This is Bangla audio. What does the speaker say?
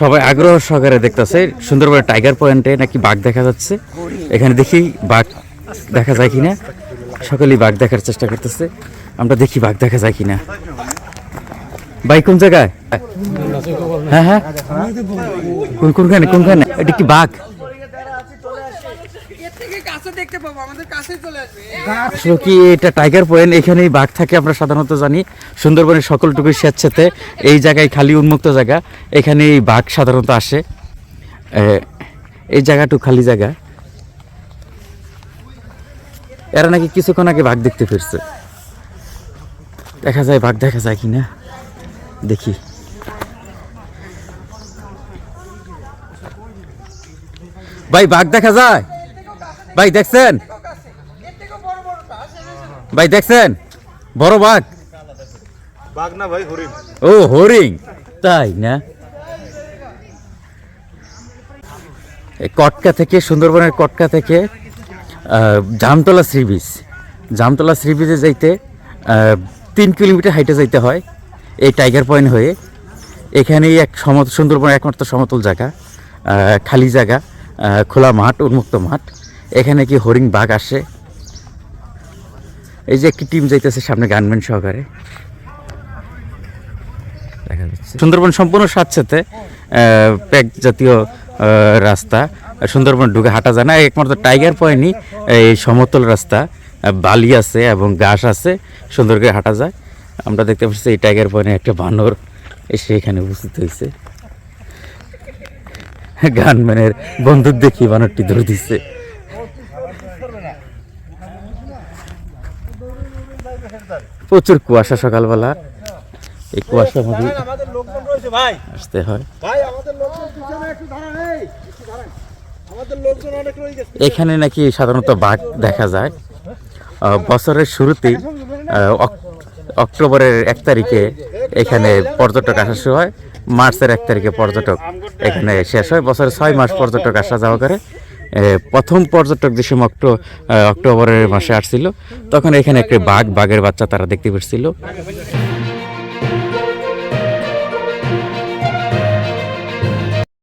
সবাই আগ্রহ সহকারে দেখতেছে। সুন্দরবনের টাইগার পয়েন্টে নাকি বাঘ দেখা যাচ্ছে। এখানে দেখি বাঘ দেখা যায় কিনা। সকলেই বাঘ দেখার চেষ্টা করতেছে। আমরা দেখি বাঘ দেখা যায় কিনা। ভাই, কোন জায়গায়? হ্যাঁ হ্যাঁ। কোন কোনখানে কোনখানে? এটা কি বাঘ? আসলে কি এটা টাইগার পয়েন্ট, এখানেই বাঘ থাকে, আমরা সাধারণত জানি। সুন্দরবনের সকলটুকু স্বেচ্ছাতে, এই জায়গায় খালি উন্মুক্ত জায়গা এখানে এই বাঘ সাধারণত আসে। এই জায়গাটু খালি জায়গা। এরা নাকি কিছুক্ষণ আগে বাঘ দেখতে ফিরছে। দেখা যায়, বাঘ দেখা যায় কিনা, দেখি। ভাই বাঘ দেখা যায়? ভাই দেখছেন? ভাই দেখছেন? বড় বাঘ? বাঘ না ভাই হরিণ। ও হরিং তাই না? এই কটকা থেকে সুন্দরবনের কটকা থেকে Jamtala sea beach. Jamtala sea বিচে যাইতে তিন কিলোমিটার হাইটে যাইতে হয় এই টাইগার পয়েন্ট হয়ে। এখানেই এক সমতল সুন্দরবনের একমাত্র সমতল জায়গা। খালি জায়গা খোলা মাঠ, উন্মুক্ত মাঠ। এখানে কি হরিণ বাঘ আসে? এই যে একটি টিম যাইতেছে সামনে গানম্যান সহকারে। সুন্দরবন সম্পূর্ণ স্বাচ্ছাতে প্যাক জাতীয় রাস্তা। সুন্দরবন ঢুকে হাঁটা যায় না। একমাত্র টাইগার পয়েন্টই এই সমতল রাস্তা। বালি আছে এবং ঘাস আছে, সুন্দর করে হাঁটা যায়। আমরা দেখতে পাচ্ছি এই টাইগার পয়েন্টে একটা বানর এসে এখানে উপস্থিত হয়েছে। গানম্যানের বন্দুক দেখি বানরটি ধরে দিচ্ছে প্রচুর কুয়াশা সকালবেলা। এই কুয়াশার মধ্যে আসতে হয়। এখানে নাকি সাধারণত বাঘ দেখা যায়। বছরের শুরুতেই অক্টোবরের এক তারিখে এখানে পর্যটক আসা শুরু হয়। মার্চের এক তারিখে পর্যটক এখানে শেষ হয়। বছরে ছয় মাস পর্যটক আসা যাওয়া করে। প্রথম পর্যটক যে সময় অক্টো অক্টোবরের মাসে আসছিল, তখন এখানে একটি বাঘ, বাঘের বাচ্চা তারা দেখতে পেয়েছিল